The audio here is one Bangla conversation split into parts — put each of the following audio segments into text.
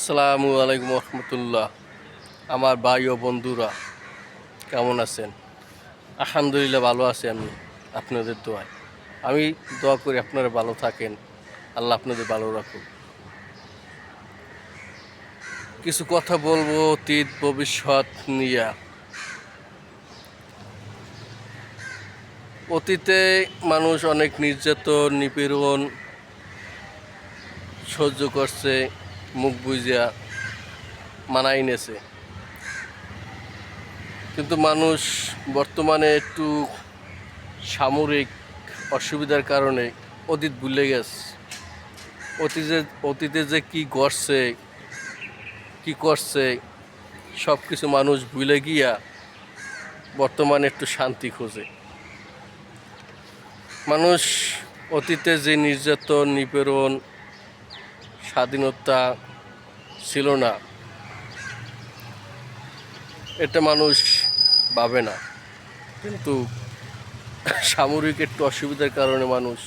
আসসালামু আলাইকুম রহমতুল্লাহ। আমার ভাই ও বন্ধুরা, কেমন আছেন? আলহামদুলিল্লাহ ভালো আছি আমি, আপনাদের দোয়ায়। আমি দোয়া করি আপনারা ভালো থাকেন, আল্লাহ আপনাদের ভালো রাখুন কিছু কথা বলব অতীত, ভবিষ্যৎ নিয়ে। অতীতে মানুষ অনেক নির্যাতন, নিপীড়ন সহ্য করছে। মুখ বুঝিয়া মানাই নেছে। কিন্তু মানুষ বর্তমানে একটু সামরিক অসুবিধার কারণে অতীত ভুলে গেছে। অতীতে অতীতে যে কি করছে কি করছে সব কিছু মানুষ ভুলে গিয়া বর্তমানে একটু শান্তি খোঁজে। মানুষ অতীতে যে নির্যাতন, নিপীড়ন স্বাধীনতা ছিল না, এটা মানুষ ভাবে না। কিন্তু সামরিক একটু অসুবিধার কারণে মানুষ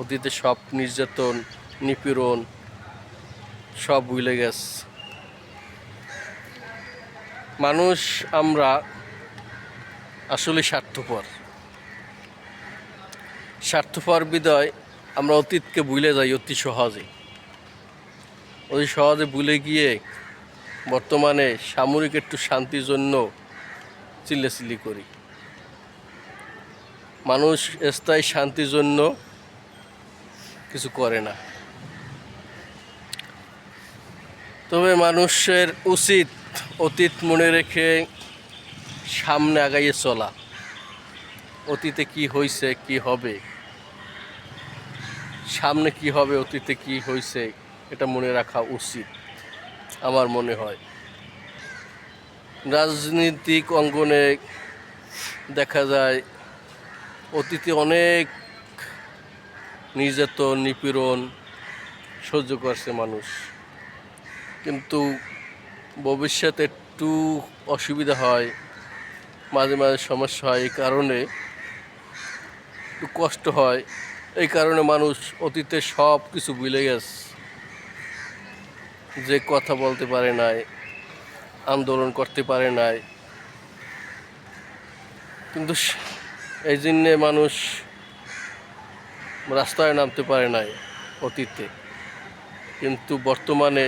অতীতে সব নির্যাতন, নিপীড়ন সব ভুলে গেছে। মানুষ আমরা আসলে স্বার্থপর। স্বার্থপর বিদয় আমরা অতীতকে ভুলে যাই অতি সহজে অতি সহজে ভুলে গিয়ে বর্তমানে সামরিক একটু শান্তির জন্য চিল্লাচিল্লি করি। মানুষ স্থায়ী শান্তির জন্য কিছু করে না। তবে মানুষের উচিত অতীত মনে রেখে সামনে আগাইয়ে চলা। অতীতে কি হয়েছে কি হবে? সামনে কি হবে, অতীতে কি হয়েছে এটা মনে রাখা উচিত, আমার মনে হয়। রাজনৈতিক অঙ্গনে দেখা যায়, অতীতে অনেক নির্যাতন, নিপীড়ন সহ্য করছে মানুষ। কিন্তু ভবিষ্যতে একটু অসুবিধা হয়, মাঝে মাঝে সমস্যা হয়, এই কারণে একটু কষ্ট হয়। এই কারণে মানুষ অতীতে সব কিছু ভুলে গেছে। যে কথা বলতে পারে নাই, আন্দোলন করতে পারে নাই। কিন্তু এই জন্যে মানুষ রাস্তায় নামতে পারে নাই অতীতে। কিন্তু বর্তমানে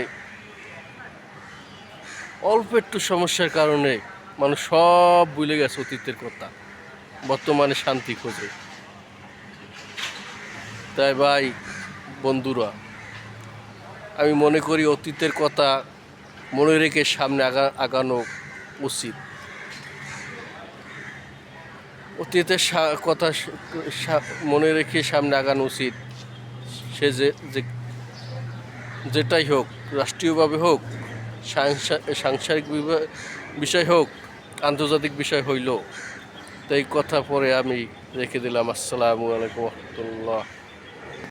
অল্প একটু সমস্যার কারণে মানুষ সব ভুলে গেছে অতীতের কথা, বর্তমানে শান্তি খোঁজে। তাই ভাই, বন্ধুরা আমি মনে করি অতীতের কথা মনে রেখে সামনে আগা, আগানো উচিত। অতীতের কথা মনে রেখে সামনে আগানো উচিত। সে যে যেটাই হোক, রাষ্ট্রীয়ভাবে হোক, সাংসা- সাংসারিক বিষয় হোক, আন্তর্জাতিক বিষয় হইল তাই কথা পরে আমি রেখে দিলাম। আসসালামু আলাইকুম রহমতুল্লাহ।